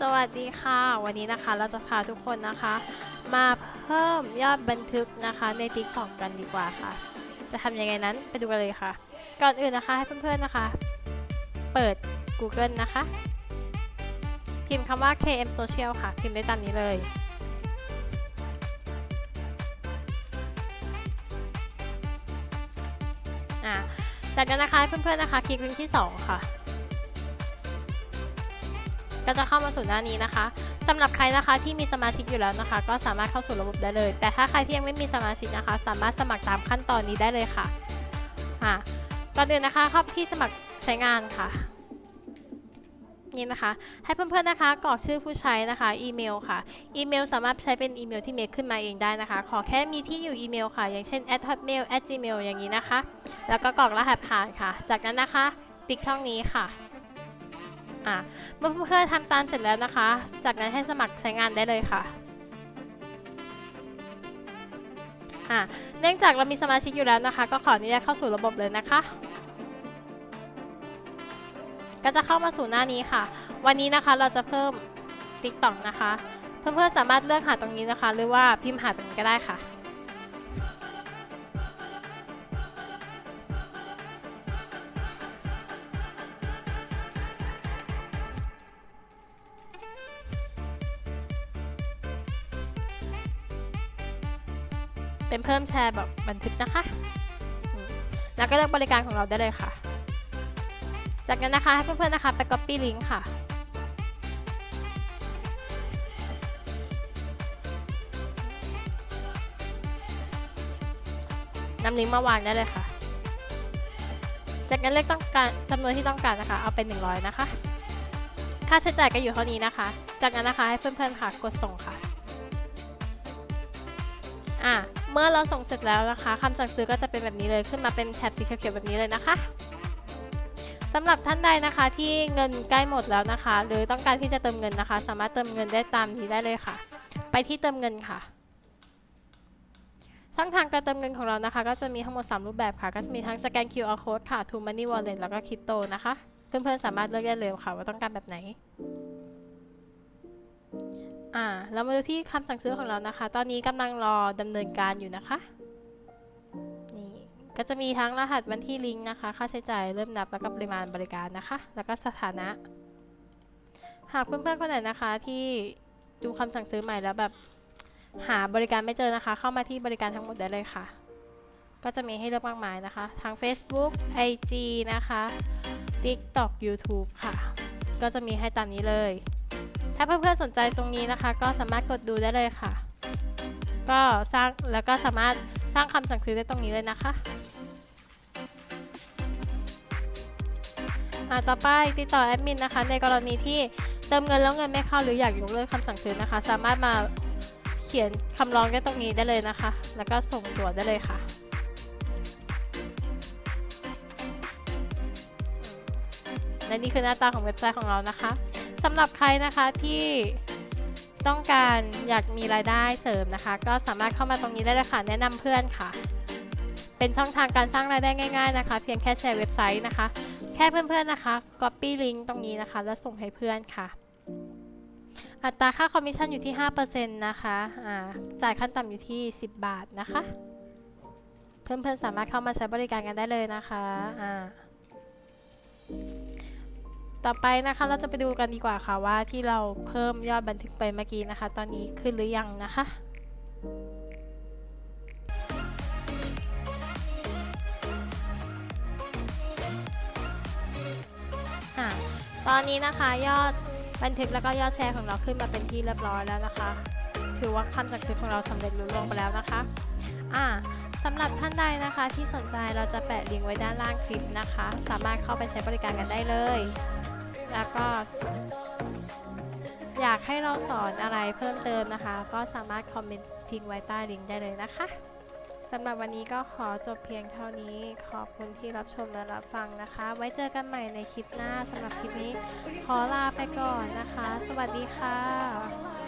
สวัสดีค่ะ วันนี้นะคะเราจะพาทุกคนนะคะ มาเพิ่มยอดบันทึกนะคะใน t ิ k t o k กันดีกว่าค่ะ จะทำยังไงนั้นไปดูกันเลยค่ะ ก่อนอื่นนะคะให้เพื่อนๆนะคะ เปิด Google นะคะ พิมพ์คำว่า KM Social ค่ะ พิมพ์ได้ตามนี้เลย อะจากนั้นนะคะให้เพื่อนๆนะคะคลิกลิงก์ที่ 2 ค่ะ ก็จะเข้ามาสู่หน้านี้นะคะสำหรับใครนะคะที่มีสมาชิกอยู่แล้วนะคะ ก็สามารถเข้าสู่ระบบได้เลย แต่ถ้าใครที่ยังไม่มีสมาชิกนะคะ สามารถสมัครตามขั้นตอนนี้ได้เลยค่ะอะก่อนอื่นนะคะเข้าที่สมัครใช้งานค่ะนี่นะคะ ให้เพื่อนๆนะคะกรอกชื่อผู้ใช้นะคะอีเมลค่ะอีเมลสามารถใช้เป็นอีเมลที่เมคขึ้นมาเองได้นะคะ ขอแค่มีที่อยู่อีเมลค่ะ อย่างเช่น at hotmail at gmail อย่างนี้นะคะ แล้วก็กรอกรหัสผ่านค่ะ จากนั้นนะคะ ติ๊กช่องนี้ค่ะ อะเมื่อเพื่อนๆทำตามเสร็จแล้วนะคะ จากนั้นให้สมัครใช้งานได้เลยค่ะอะเนื่องจากเรามีสมาชิกอยู่แล้วนะคะ ก็ขออนุญาตเข้าสู่ระบบเลยนะคะ ก็จะเข้ามาสู่หน้านี้ค่ะ วันนี้นะคะเราจะเพิ่ม TikTok นะคะ เพื่อนๆสามารถเลือกหาตรงนี้นะคะ หรือว่าพิมพ์หาตรงนี้ก็ได้ค่ะ เป็นเพิ่มแชร์แบบบันทึกนะคะ แล้วก็เลือกบริการของเราได้เลยค่ะ จากนั้นนะคะให้เพื่อนๆนะคะไป copy link ค่ะ นำลิงก์มาวางได้เลยค่ะ จากนั้นเลือกต้องการจำนวนที่ต้องการนะคะ เอาเป็น 100 นะคะ ค่าใช้จ่ายก็อยู่เท่านี้นะคะ จากนั้นนะคะให้เพื่อนๆค่ะกดส่งค่ะ อะ เมื่อเราส่งเสร็จแล้วนะคะคำสั่งซื้อก็จะเป็นแบบนี้เลยขึ้นมาเป็นแถบสีเขียวๆแบบนี้เลยนะคะสำหรับท่านใดนะคะที่เงินใกล้หมดแล้วนะคะ หรือต้องการที่จะเติมเงินนะคะ สามารถเติมเงินได้ตามนี้ได้เลยค่ะ ไปที่เติมเงินค่ะ ช่องทางการเติมเงินของเรานะคะ ก็จะมีทั้งหมด 3 รูปแบบค่ะ ก็จะมีทั้งสแกน QR code ค่ะ To Money Wallet แล้วก็คริปโตนะคะ เพื่อนๆสามารถเลือกได้เลยค่ะว่าต้องการแบบไหน อ่าเรามาดูที่คำสั่งซื้อของเรานะคะ ตอนนี้กำลังรอดำเนินการอยู่นะคะ นี่ก็จะมีทั้งรหัสวันที่ลิงก์นะคะ ค่าใช้จ่ายเริ่มนับแล้วก็ปริมาณบริการนะคะ แล้วก็สถานะ หากเพื่อนๆคนไหนนะคะที่ดูคำสั่งซื้อใหม่แล้วแบบหาบริการไม่เจอนะคะ เข้ามาที่บริการทั้งหมดได้เลยค่ะ ก็จะมีให้เลือกมากมายนะคะทาง Facebook IG นะคะ TikTok YouTube ค่ะ ก็จะมีให้ตามนี้เลย ถ้าเพื่อนๆสนใจตรงนี้นะคะ ก็สามารถกดดูได้เลยค่ะ ก็สร้างแล้วก็สามารถสร้างคำสั่งซื้อได้ตรงนี้เลยนะคะอ่าต่อไปติดต่อแอดมินนะคะ ในกรณีที่เติมเงินแล้วเงินไม่เข้าหรืออยากยกเลิกคำสั่งซื้อนะคะ สามารถมาเขียนคำร้องได้ตรงนี้ได้เลยนะคะ แล้วก็ส่งตรวจได้เลยค่ะและนี่คือหน้าตาของเว็บไซต์ของเรานะคะ สำหรับใครนะคะที่ต้องการอยากมีรายได้เสริมนะคะ ก็สามารถเข้ามาตรงนี้ได้เลยค่ะ แนะนำเพื่อนค่ะ เป็นช่องทางการสร้างรายได้ง่ายๆนะคะ เพียงแค่แชร์เว็บไซต์นะคะ แค่เพื่อนๆนะคะ copy link ตรงนี้นะคะ แล้วส่งให้เพื่อนค่ะ อัตราค่าคอมมิชชั่นอยู่ที่ 5%นะคะอ่าจ่ายขั้นต่ำอยู่ที่ 10 บาทนะคะ เพื่อนๆสามารถเข้ามาใช้บริการกันได้เลยนะคะอ่า ต่อไปนะคะเราจะไปดูกันดีกว่าค่ะว่าที่เราเพิ่มยอดบันทึกไปเมื่อกี้นะคะ ตอนนี้ขึ้นหรือยังนะคะตอนนี้นะคะยอดบันทึกแล้วก็ยอดแชร์ของเราขึ้นมาเป็นที่เรียบร้อยแล้วนะคะ ถือว่าคำสั่งซื้อของเราสำเร็จลุล่วงไปแล้วนะคะอ่าสำหรับท่านใดนะคะที่สนใจเราจะแปะลิงก์ไว้ด้านล่างคลิปนะคะ สามารถเข้าไปใช้บริการกันได้เลย แล้วก็ อยากให้เราสอนอะไรเพิ่มเติมนะคะ ก็สามารถคอมเมนต์ทิ้งไว้ใต้ลิงก์ได้เลยนะคะสำหรับวันนี้ก็ขอจบเพียงเท่านี้ ขอบคุณที่รับชมและรับฟังนะคะ ไว้เจอกันใหม่ในคลิปหน้าสำหรับคลิปนี้ ขอลาไปก่อนนะคะ สวัสดีค่ะ